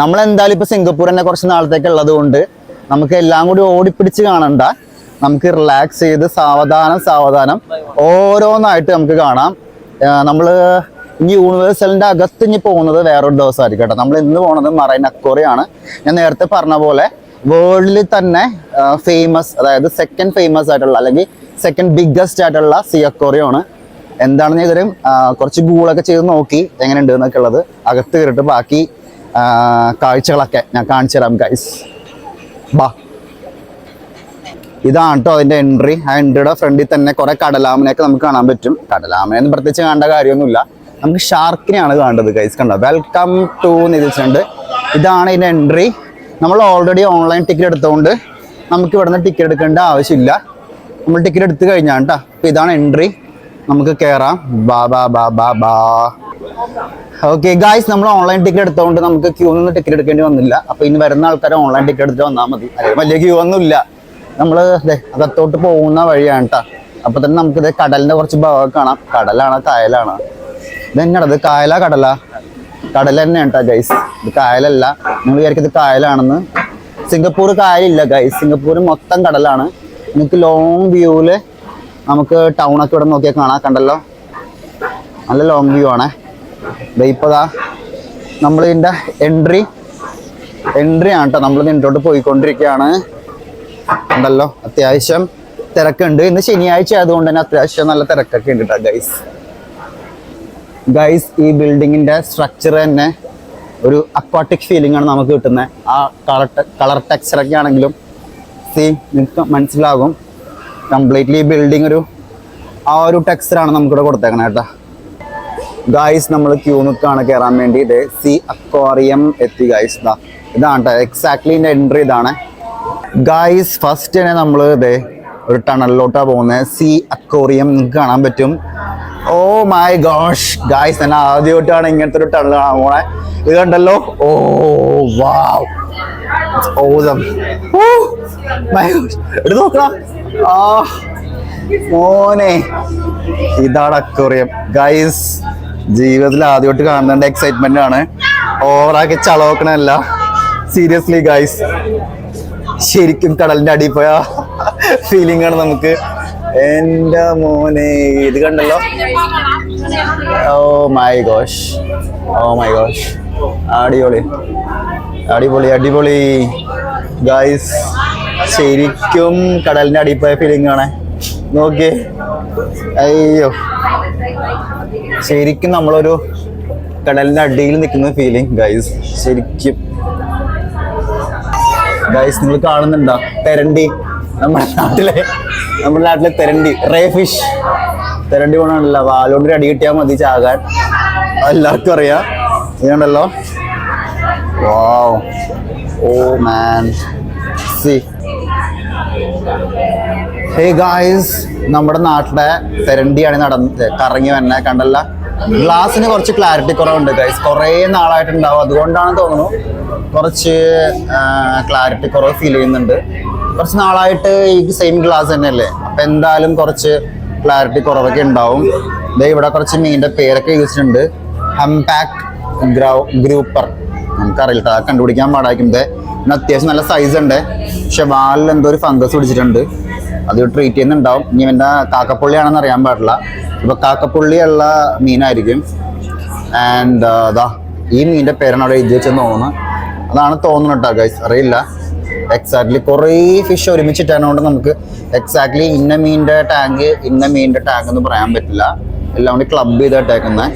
നമ്മൾ എന്തായാലും ഇപ്പൊ സിംഗപ്പൂർ തന്നെ കുറച്ച് നാളത്തേക്ക് ഉള്ളത് കൊണ്ട് നമുക്ക് എല്ലാം കൂടി ഓടിപ്പിടിച്ച് കാണണ്ട. നമുക്ക് റിലാക്സ് ചെയ്ത് സാവധാനം സാവധാനം ഓരോന്നായിട്ട് നമുക്ക് കാണാം. നമ്മൾ ഇനി യൂണിവേഴ്സലിന്റെ അകത്ത് ഇനി പോകുന്നത് വേറൊരു ദിവസമായിരിക്കും കേട്ടോ. നമ്മൾ ഇന്ന് പോകുന്നത് മറൈൻ അക്കോറിയാണ് ഞാൻ നേരത്തെ പറഞ്ഞ പോലെ വേൾഡിൽ തന്നെ ഫേമസ് അതായത് സെക്കൻഡ് ഫേമസ് ആയിട്ടുള്ള അല്ലെങ്കിൽ സെക്കൻഡ് ബിഗ്ഗസ്റ്റ് ആയിട്ടുള്ള സി അക്കോറിയാണ് എന്താണെന്ന് ഇതുവരും കുറച്ച് ഗൂളൊക്കെ ചെയ്ത് നോക്കി എങ്ങനെയുണ്ട് എന്നൊക്കെ ഉള്ളത്. അകത്ത് കയറിയിട്ട് ബാക്കി കാഴ്ചകളൊക്കെ ഞാൻ കാണിച്ചു തരാം ഗൈസ് ബാ. ഇതാണ് കേട്ടോ അതിന്റെ എൻട്രി ആ എൻട്രിയുടെ ഫ്രണ്ടിൽ തന്നെ കുറെ കടലാമനെയൊക്കെ നമുക്ക് കാണാൻ പറ്റും. കടലാമനെന്ന് പ്രത്യേകിച്ച് കാണേണ്ട കാര്യമൊന്നുമില്ല. നമുക്ക് ഷാർക്കിനെയാണ് കാണേണ്ടത് ഗൈസ് കണ്ടോ? വെൽക്കം ടു എന്ന് എഴുതിച്ചിട്ടുണ്ട് ഇതാണ് ഇതിന്റെ എൻട്രി നമ്മൾ ഓൾറെഡി ഓൺലൈൻ ടിക്കറ്റ് എടുത്തുകൊണ്ട് നമുക്ക് ഇവിടുന്ന് ടിക്കറ്റ് എടുക്കേണ്ട ആവശ്യമില്ല. നമ്മൾ ടിക്കറ്റ് എടുത്തു കഴിഞ്ഞാണ് കേട്ടോ അപ്പൊ ഇതാണ് എൻട്രി നമുക്ക് കയറാം ബാ ബാ ബാ ബാ ബാ. ഓക്കെ ഗായ്സ് നമ്മൾ ഓൺലൈൻ ടിക്കറ്റ് എടുത്തോണ്ട് നമുക്ക് ക്യൂ നിന്ന് ടിക്കറ്റ് എടുക്കേണ്ടി വന്നില്ല. അപ്പൊ ഇനി വരുന്ന ആൾക്കാരെ ഓൺലൈൻ ടിക്കറ്റ് എടുത്തിട്ട് വന്നാൽ മതി. അല്ലെങ്കിൽ വലിയ ക്യൂ ഒന്നുമില്ല. നമ്മൾ അകത്തോട്ട് പോകുന്ന വഴിയാണ് കേട്ടോ അപ്പൊ തന്നെ നമുക്ക് ഇത് കടലിന്റെ കുറച്ച് ഭാഗം കാണാം. കടലാണ് കായലാണ്. ഇതെന്നാണ് ഇത് കായലാ കടലാ? കടൽ തന്നെയാണ് കേട്ടോ ഗൈസ് ഇത് കായലല്ല. നിങ്ങൾ വിചാരിക്കും ഇത് കായലാണെന്ന്. സിംഗപ്പൂർ കായലില്ല ഗൈസ് സിംഗപ്പൂർ മൊത്തം കടലാണ്. നിങ്ങൾക്ക് ലോങ് വ്യൂൽ നമുക്ക് ടൗൺ ഒക്കെ ഇവിടെ നോക്കിയാൽ കാണാം. കണ്ടല്ലോ? നല്ല ലോങ് വ്യൂ ആണേ. ഇപ്പതാ നമ്മൾ ഇതിന്റെ എൻട്രി എൻട്രി ആണ് കേട്ടോ നമ്മൾ ഇൻട്രോട്ട് പോയിക്കൊണ്ടിരിക്കുകയാണ്. ഉണ്ടല്ലോ അത്യാവശ്യം തിരക്കുണ്ട്. ഇന്ന് ശനിയാഴ്ച ആയതുകൊണ്ട് തന്നെ അത്യാവശ്യം നല്ല തിരക്കൊക്കെ ഉണ്ട് കേട്ടോ ഗൈസ് ഗൈസ് ഈ ബിൽഡിങ്ങിന്റെ സ്ട്രക്ചർ തന്നെ ഒരു അക്വാട്ടിക് ഫീലിംഗ് ആണ് നമുക്ക് കിട്ടുന്നത് ആ കളർ കളർ ടെക്സ്ചർ ഒക്കെ ആണെങ്കിലും സീ നിങ്ങൾക്ക് മനസ്സിലാകും. കംപ്ലീറ്റ്ലി ബിൽഡിംഗ് ഒരു ആ ഒരു ടെക്സ്ചറാണ് നമുക്കിവിടെ കൊടുത്തേക്കണേ കേട്ടോ ഗായ്സ് നമ്മൾ ക്യൂ നിൽക്കാണ് കയറാൻ വേണ്ടി ഇത് സി അക്വാറിയം എത്തി ഗായ്സ് ഇതാ ഇതാണ് എക്സാക്ട്ലി എന്റെ എൻട്രി ഇതാണ്. ഗായ്സ് ഫസ്റ്റ് തന്നെ നമ്മൾ ഇത് ഒരു ടണലിലോട്ടാണ് പോകുന്നത് സി അക്വാറിയം നിങ്ങൾക്ക് കാണാൻ പറ്റും. ഓ മൈ ഗോഷ് ഗായ്സ് ഞാൻ ആദ്യമായിട്ടാണ് ഇങ്ങനത്തെ ഒരു ടണൽ കാണാൻ പോണേ. ഇത് കണ്ടല്ലോ? ഓ വാവ് നോക്കണം ആ മോനെ. ഇതാണ് അക്വേറിയം ഗൈസ് ജീവിതത്തിൽ ആദ്യമായിട്ട് കാണുന്നുണ്ട് എക്സൈറ്റ്മെന്റ് ആണ്. ഓവറാക്കി ചളവക്കണല്ല സീരിയസ്ലി ഗൈസ് ശരിക്കും കടലിന്റെ അടിയിൽ പോയ ഫീലിംഗ് ആണ് നമുക്ക്. എന്റെ മോനെ ഇത് കണ്ടല്ലോ? Oh my gosh oh my gosh അടിപൊളി. അടിപൊളി അടിപൊളി. ഗൈസ് ശരിക്കും കടലിന്റെ അടിയിൽ പോയ ഫീലിംഗ് ആണ്. നോക്കിയേ. അയ്യോ. ശരിക്കും നമ്മളൊരു കടലിന്റെ അടിയിൽ നിൽക്കുന്ന ഫീലിംഗ് ഗൈസ് ശരിക്കും. ഗൈസ് നിങ്ങൾ കാണുന്നുണ്ടോ? തെരണ്ടി. നമ്മുടെ നാട്ടിലെ നമ്മുടെ നാട്ടിലെ തെരണ്ടി. റേ ഫിഷ് തെരണ്ടി പോണല്ല വാലോണ്ട് ഒരു അടി കിട്ടിയാൽ മതി ചാകാൻ. എല്ലാവർക്കും അറിയാം. ഇതുണ്ടല്ലോ. വാവ് ഓ മാൻ സി ഹേ ഗായ്സ് നമ്മുടെ നാട്ടിലെ തെരണ്ടിയാണ് നടന്ന് കറങ്ങി വന്നെ കണ്ടല്ല? ഗ്ലാസ്സിന് കുറച്ച് ക്ലാരിറ്റി കുറവുണ്ട് ഗൈസ് കുറേ നാളായിട്ടുണ്ടാവും. അതുകൊണ്ടാണ് തോന്നുന്നു കുറച്ച് ക്ലാരിറ്റി കുറവ് ഫീൽ ചെയ്യുന്നുണ്ട്. കുറച്ച് നാളായിട്ട് ഈ സെയിം ഗ്ലാസ് തന്നെയല്ലേ? അപ്പം എന്തായാലും കുറച്ച് ക്ലാരിറ്റി കുറവൊക്കെ ഉണ്ടാവും. ദേ ഇവിടെ കുറച്ച് മീനിന്റെ പേരൊക്കെ യൂസിട്ടുണ്ട് ഹംപാക്ക് ഗ്രൗ ഗ്രൂപ്പർ നമുക്കറിയില്ല കണ്ടുപിടിക്കാൻ പാടായിരിക്കും. ദേ പിന്നെ അത്യാവശ്യം നല്ല സൈസ് ഉണ്ട്. പക്ഷെ വാലിൽ എന്തോ ഒരു ഫംഗസ് പിടിച്ചിട്ടുണ്ട്. അത് ട്രീറ്റ് ചെയ്യുന്നുണ്ടാവും. ഇനി എന്താ കാക്കപ്പുള്ളിയാണെന്ന് അറിയാൻ പാടില്ല. ഇപ്പൊ കാക്കപ്പുള്ളിയുള്ള മീനായിരിക്കും. ആൻഡ് അതാ ഈ മീനിന്റെ പേരാണ് അവിടെ എഴുതി വെച്ചെന്ന് തോന്നുന്നു. അതാണ് തോന്നുന്നു കേട്ടോ ഗൈസ് അറിയില്ല. എക്സാക്ട്ലി കുറേ ഫിഷ് ഒരുമിച്ചിട്ടാണ് കൊണ്ട് നമുക്ക് എക്സാക്ട്ലി ഇന്ന മീനിന്റെ ടാങ്ക് ഇന്ന മീനിന്റെ ടാങ്ക് എന്ന് പറയാൻ പറ്റില്ല. എല്ലാം കൂടി ക്ലബ് ചെയ്തിട്ടേക്കുന്നത്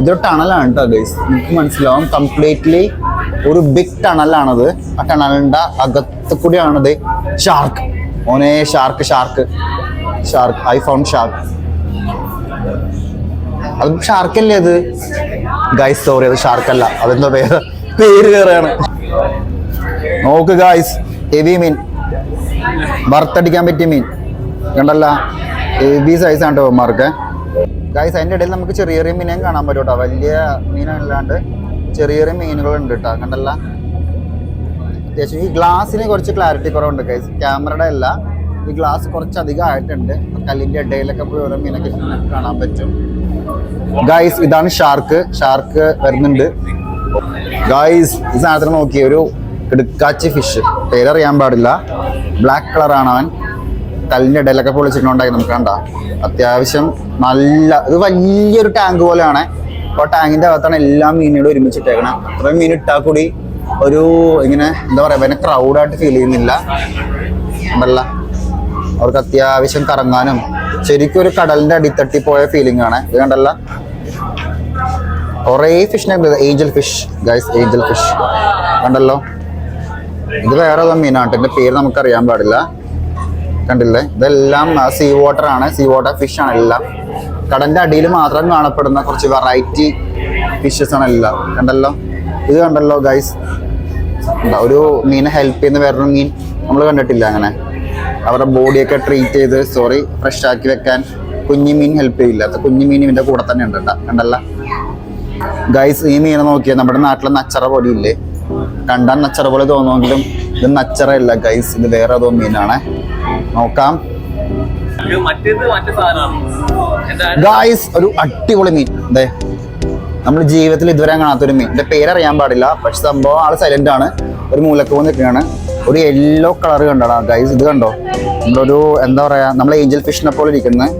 ഇതൊരു ടണലാണ് കേട്ടോ ഗൈസ് നിങ്ങൾക്ക് മനസ്സിലാവും കംപ്ലീറ്റ്ലി ഒരു ബിഗ് ടണലാണത് ആ ടണലിന്റെ അകത്ത് കൂടിയാണത് ഷാർക്ക് ഓനെ shark shark shark I found shark അത് ഷാർക്കല്ലേ അത്? ഗൈസ് സോറി അത് ഷാർക്കല്ല അതെന്തോ പേര്? പേര് വേറെയാണ്. നോക്ക് ഗൈസ് ഹെവി മീൻ. വറുത്തടിക്കാൻ പറ്റിയ മീൻ. കണ്ടല്ല? എവി സൈസ് ആണ് ടോമാർക്ക് ഗൈസ് അതിന്റെ ഇടയിൽ നമുക്ക് ചെറിയ ചെറിയ മീനേയും കാണാൻ പറ്റും കേട്ടോ വലിയ മീനല്ലാണ്ട് ചെറിയ ചെറിയ മീനുകളുണ്ട് കേട്ടോ കണ്ടല്ല? അത്യാവശ്യം. ഈ ഗ്ലാസ്സിന് കുറച്ച് ക്ലാരിറ്റി കുറവുണ്ട് കൈസ് ക്യാമറയുടെ അല്ല ഈ ഗ്ലാസ് കുറച്ച് അധികം ആയിട്ടുണ്ട്. കല്ലിന്റെ ഇടയിലൊക്കെ പോയി ഓരോ മീനൊക്കെ കാണാൻ പറ്റും. ഗൈസ് ഇതാണ് ഷാർക്ക് ഷാർക്ക് വരുന്നുണ്ട്. ഗായ്സ് ഈ സാധനത്തിന് നോക്കിയ ഒരു കിടുക്കാച്ചി ഫിഷ് പേരറിയാൻ പാടില്ല. ബ്ലാക്ക് കളറാണ് അവൻ. കല്ലിന്റെ ഇടയിലൊക്കെ പൊളിച്ചിട്ടുണ്ടായി നമുക്ക് കണ്ട. അത്യാവശ്യം നല്ല ഇത് വലിയൊരു ടാങ്ക് പോലെയാണ്. അപ്പോൾ ടാങ്കിന്റെ അകത്താണ് എല്ലാ മീനുകളും ഒരുമിച്ചിട്ടേക്കണം. അത്രയും മീൻ ഇട്ടാൽ കൂടി ഒരു ഇങ്ങനെ എന്താ പറയുക പിന്നെ ക്രൗഡായിട്ട് ഫീൽ ചെയ്യുന്നില്ല. ഉണ്ടല്ല. അവർക്ക് അത്യാവശ്യം കറങ്ങാനും ശരിക്കും ഒരു കടലിന്റെ അടിത്തട്ടി പോയ ഫീലിംഗ് ആണ്. ഇത് കണ്ടല്ല. കുറേ ഫിഷിനെ angel fish guys angel fish കണ്ടല്ലോ? ഇത് വേറെ ഏതോ മീനാണ് ഇതിന്റെ പേര് നമുക്കറിയാൻ പാടില്ല. കണ്ടില്ലേ? ഇതെല്ലാം സീ വാട്ടർ ആണ്. സീ വാട്ടർ ഫിഷ് ആണ് എല്ലാം. കടലിന്റെ അടിയിൽ മാത്രം കാണപ്പെടുന്ന കുറച്ച് വെറൈറ്റി ഫിഷസ് ആണ് എല്ലാം. കണ്ടല്ലോ? ഇത് കണ്ടല്ലോ ഗൈസ് ഒരു മീനെ ഹെൽപ്പ് ചെയ്യുന്ന വേറൊരു മീൻ നമ്മൾ കണ്ടിട്ടില്ല അങ്ങനെ. അവരുടെ ബോഡിയൊക്കെ ട്രീറ്റ് ചെയ്ത് സോറി ഫ്രഷ് ആക്കി വെക്കാൻ കുഞ്ഞു മീൻ ഹെൽപ്പ് ചെയ്യില്ല. അത് കുഞ്ഞു മീൻ കൂടെ തന്നെ ഉണ്ട് കണ്ടല്ല? ഗൈസ് ഈ മീനെ നോക്കിയാൽ നമ്മുടെ നാട്ടിലെ നച്ചറ പോലെ ഇല്ലേ കണ്ടാൽ നച്ചറ പോലെ തോന്നുമെങ്കിലും ഇത് നച്ചറയല്ല ഗൈസ് ഇത് വേറെ ഏതോ മീനാണ്. നോക്കാം. ഗായ്സ് ഒരു അടിപൊളി മീൻ. അതെ നമ്മൾ ജീവിതത്തിൽ ഇതുവരെ കാണാത്തൊരു മീൻ. എന്റെ പേരറിയാൻ പാടില്ല പക്ഷെ സംഭവം ആൾ സൈലന്റ് ആണ്. ഒരു മൂലക്ക് നിൽക്കുകയാണ്. ഒരു യെല്ലോ കളർ കണ്ടാണ് ഗൈസ് ഇത് കണ്ടോ? നമ്മളൊരു എന്താ പറയുക നമ്മൾ ഏഞ്ചൽ ഫിഷിനെ പോലെ ഇരിക്കുന്നത്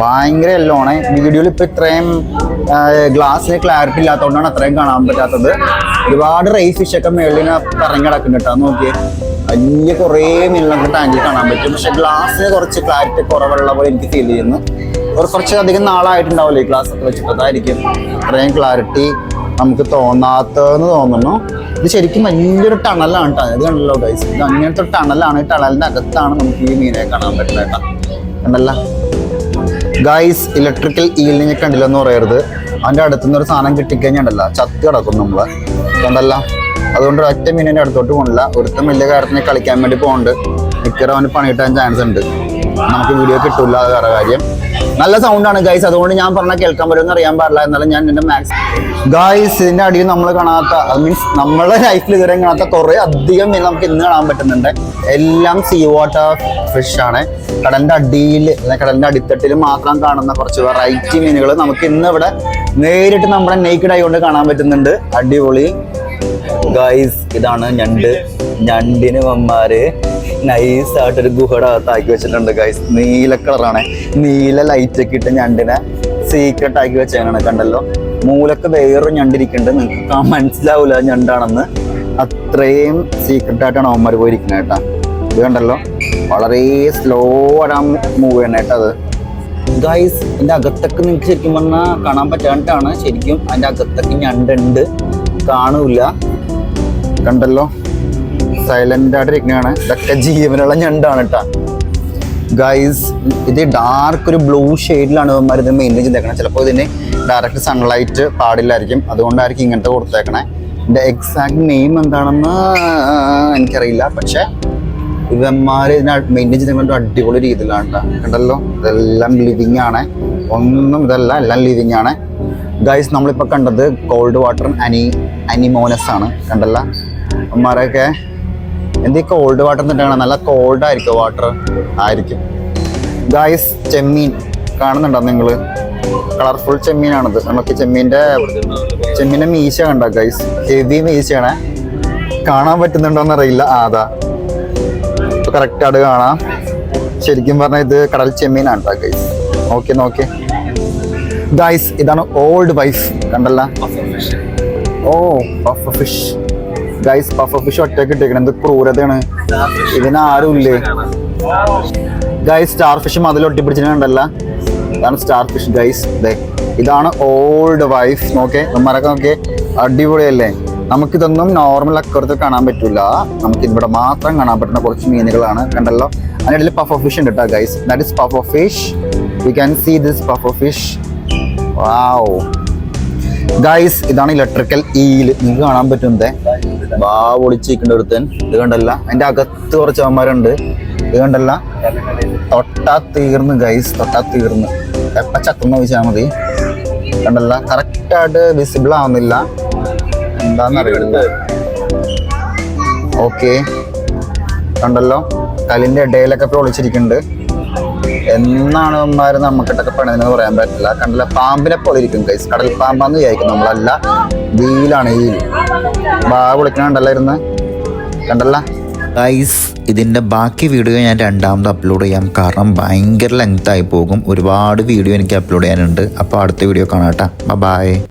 ഭയങ്കര യെല്ലോ ആണ്. വീഡിയോയിൽ ഇപ്പോൾ ഇത്രയും ഗ്ലാസ്സിന് ക്ലാരിറ്റി ഇല്ലാത്തതുകൊണ്ടാണ് അത്രയും കാണാൻ പറ്റാത്തത്. ഒരുപാട് റൈ ഫിഷൊക്കെ മേളിൽ കറങ്ങി കിടക്കുന്നുണ്ട് അത് നോക്കിയേ. വലിയ കുറേ മീനുകൾ നമുക്ക് ടാങ്കിൽ കാണാൻ പറ്റും. പക്ഷെ ഗ്ലാസ്സിന് കുറച്ച് ക്ലാരിറ്റി കുറവുള്ള പോലെ എനിക്ക് ഫീൽ ചെയ്യുന്നു. ഒരു കുറച്ചധികം നാളായിട്ടുണ്ടാവില്ലേ ഈ ക്ലാസ് ഒക്കെ വെച്ചിട്ട്. അതായിരിക്കും അത്രയും ക്ലാരിറ്റി നമുക്ക് തോന്നാത്തതെന്ന് തോന്നുന്നു. ഇത് ശരിക്കും വലിയൊരു ടണലാണ് കേട്ടോ ഇത് കണ്ടല്ലോ ഗൈസ് ഇത് അങ്ങനത്തെ ടണലാണ് ഈ ടണലിന്റെ അകത്താണ് നമുക്ക് ഈ മീനെ കാണാൻ പറ്റുന്നത് കേട്ടോ കണ്ടല്ല? ഗൈസ് ഇലക്ട്രിക്കൽ ഈലിനെ കണ്ടില്ലെന്ന് പറയരുത്. അതിന്റെ അടുത്തുനിന്ന് ഒരു സാധനം കിട്ടിക്കഴിഞ്ഞാണ്ടല്ല ചത്ത് കിടക്കും നമ്മൾ. കണ്ടല്ല? അതുകൊണ്ട് ഒറ്റ മീനിന്റെ അടുത്തോട്ട് പോകണില്ല ഒരുത്തം വലിയ കാര്യത്തിന് കളിക്കാൻ വേണ്ടി പോകുന്നുണ്ട് മിക്കറവന് അവന് പണിയിട്ടാൻ ചാൻസ് ഉണ്ട്. നമുക്ക് വീഡിയോ കിട്ടില്ല അത് വേറെ കാര്യം. നല്ല സൗണ്ടാണ് ഗൈസ് അതുകൊണ്ട് ഞാൻ പറഞ്ഞാൽ കേൾക്കാൻ പറ്റുമെന്ന് അറിയാൻ പാടില്ല. എന്നാലും ഞാൻ എന്റെ മാക്സ് ഗൈസ് ഇതിന്റെ അടിയിൽ നമ്മൾ കാണാത്ത മീൻസ് നമ്മളെ ലൈഫിൽ ഇതുവരെ കാണാത്ത കുറെ അധികം മീൻ നമുക്ക് ഇന്ന് കാണാൻ പറ്റുന്നുണ്ട്. എല്ലാം സീ വാട്ടർ ഫിഷ് ആണ്. കടലിന്റെ അടിയിൽ കടലിന്റെ അടിത്തട്ടിൽ മാത്രം കാണുന്ന കുറച്ച് വെറൈറ്റി മീനുകൾ നമുക്ക് ഇന്ന് ഇവിടെ നേരിട്ട് നമ്മുടെ നെയ്ക്കഡ് ആയിക്കൊണ്ട് കാണാൻ പറ്റുന്നുണ്ട്. അടിപൊളി. ഗൈസ് ഇതാണ് ഞണ്ട്. ഞണ്ടിന് മമ്മാര് നൈസ് ആയിട്ട് ഒരു ഗുഹയുടെ അകത്താക്കി വെച്ചിട്ടുണ്ട് ഗൈസ് നീല കളറാണ്. നീല ലൈറ്റ് ഒക്കെ ഇട്ട് ഞണ്ടിനെ സീക്രട്ട് ആക്കി വെച്ചാണ് കണ്ടല്ലോ? മൂലക്ക് വേറൊരു ഞണ്ടിരിക്കുന്നുണ്ട് നിങ്ങൾക്ക് ആ മനസ്സിലാവൂല അത് ഞണ്ടാണെന്ന്. അത്രയും സീക്രട്ട് ആയിട്ടാണ് അവന്മാർ പോയിരിക്കുന്നത് കേട്ടാ. ഇത് കണ്ടല്ലോ? വളരെ സ്ലോ ആയിട്ടാണ് മൂവ് ആണ് കേട്ടോ അത്. ഗൈസ് എന്റെ അകത്തൊക്കെ നിങ്ങൾക്ക് ശരിക്കും പറഞ്ഞാൽ കാണാൻ പറ്റാണ്ടാണ്. ശരിക്കും അതിന്റെ അകത്തൊക്കെ ഞണ്ടുണ്ട്. കാണൂല. കണ്ടല്ലോ? സൈലന്റ് ആയിട്ട് ഇരിക്കുന്നതാണ് ഇതൊക്കെ ജീവനുള്ള ഞണ്ടാണ് കേട്ടോ ഗൈസ് ഇത് ഡാർക്ക് ഒരു ബ്ലൂ ഷെയ്ഡിലാണ് ഇവന്മാർ ഇത് മെയിന്റെയിൻ ചെയ്തേക്കണേ. ചിലപ്പോൾ ഇതിന് ഡയറക്റ്റ് സൺലൈറ്റ് പാടില്ലായിരിക്കും. അതുകൊണ്ടായിരിക്കും ഇങ്ങനത്തെ കൊടുത്തേക്കണേ. ഇതിന്റെ എക്സാക്ട് നെയിം എന്താണെന്ന് എനിക്കറിയില്ല. പക്ഷേ ഇവന്മാർ ഇതിനെ മെയിന്റെയിൻ ചെയ്തേക്കുന്നത് അടിപൊളി രീതിയിലാണ് കേട്ടോ കണ്ടല്ലോ? ഇതെല്ലാം ലിവിങ് ആണ്. ഒന്നും ഇതല്ല എല്ലാം ലിവിങ് ആണ്. ഗൈസ് നമ്മളിപ്പോൾ കണ്ടത് കോൾഡ് വാട്ടർ അനി അനിമോനസ് ആണ്. കണ്ടല്ല? അമ്മമാരൊക്കെ എന്ത് കോൾഡ് വാട്ടർ എന്നിട്ടാണ്? നല്ല കോൾഡ് ആയിരിക്കും വാട്ടർ ആയിരിക്കും. ഗായ്സ് ചെമ്മീൻ കാണുന്നുണ്ടോ നിങ്ങൾ കളർഫുൾ ചെമ്മീനാണിത്. നമുക്ക് ചെമ്മീന്റെ ചെമ്മീന്റെ മീശ കണ്ട ഗൈസ് ഹെവി മീശയാണ്. കാണാൻ പറ്റുന്നുണ്ടോന്ന് അറിയില്ല ആദാ ഇപ്പോൾ കറക്റ്റായിട്ട് കാണാം. ശരിക്കും പറഞ്ഞാൽ ഇത് കടൽ ചെമ്മീനാണ് കേട്ടോ ഗൈസ് ഓക്കെ നോക്കി. ഗൈസ് ഇതാണ് ഓൾഡ് വൈഫ് കണ്ടല്ല? ഓ puffer fish guys puff fish ഒറ്റയ്ക്ക് ഇട്ടേക്കണം. എന്ത് ക്രൂരതയാണ്. ഇതിന് ആരും ഇല്ലേ ഗൈസ് സ്റ്റാർ ഫിഷ് മതിൽ ഒട്ടിപ്പിടിച്ചിട്ടുണ്ടല്ല. ഇതാണ് സ്റ്റാർ ഫിഷ് ഗൈസ് ദേ ഇതാണ് ഓൾഡ് വൈഫ് നോക്കേ നമ്മരൊക്കെ നോക്കേ. അടിപൊളിയല്ലേ? നമുക്കിതൊന്നും നോർമൽ അക്കറത്തിൽ കാണാൻ പറ്റില്ല നമുക്ക് ഇവിടെ മാത്രം കാണാൻ പറ്റുന്ന കുറച്ച് മീനുകളാണ്. കണ്ടല്ലോ? അതിനിടയിൽ പഫ് ഫിഷ് ഉണ്ട് കേട്ടോ guys that is puff of fish you can see this puff of fish wow guys ഇതാണ് ഇലക്ട്രിക്കൽ ഈൽ നിങ്ങൾക്ക് കാണാൻ പറ്റുന്നതേ വാ പൊളിച്ചിരിക്കേണ്ട ഒരുത്തൻ ഇത് കണ്ടല്ല അതിന്റെ അകത്ത് കുറച്ച് അവന്മാരുണ്ട്. ഇത് കണ്ടല്ല തൊട്ടാ തീർന്ന് ഗൈസ് തൊട്ടാ തീർന്ന്. എപ്പ ചത്തുന്ന ചോദിച്ചാൽ മതി. കണ്ടല്ല കറക്റ്റായിട്ട് വിസിബിൾ ആവുന്നില്ല. എന്താന്നറിയില്ല. ഓക്കെ കണ്ടല്ലോ കല്ലിന്റെ ഇടയിലൊക്കെ ഇപ്പോൾ ഒളിച്ചിരിക്കുന്നുണ്ട്. എന്നാണ് അവന്മാര് നമുക്കിട്ടൊക്കെ പണിതെന്ന് പറയാൻ പറ്റില്ല. കണ്ടില്ല പാമ്പിനെ പോലെ ഇരിക്കും കൈസ് കടൽ പാമ്പാന്ന് വിചാരിക്കും നമ്മളല്ല. വീലാണ് ഈ ബാ വിളിക്കണുണ്ടല്ലോ ഇരുന്ന്. കണ്ടല്ല? ഗൈസ് ഇതിന്റെ ബാക്കി വീഡിയോ ഞാൻ രണ്ടാമത് അപ്ലോഡ് ചെയ്യാം. കാരണം ഭയങ്കര ലെങ്ത് ആയി പോകും. ഒരുപാട് വീഡിയോ എനിക്ക് അപ്ലോഡ് ചെയ്യാനുണ്ട്. അപ്പോൾ അടുത്ത വീഡിയോ കാണാം കേട്ടോ. ബൈ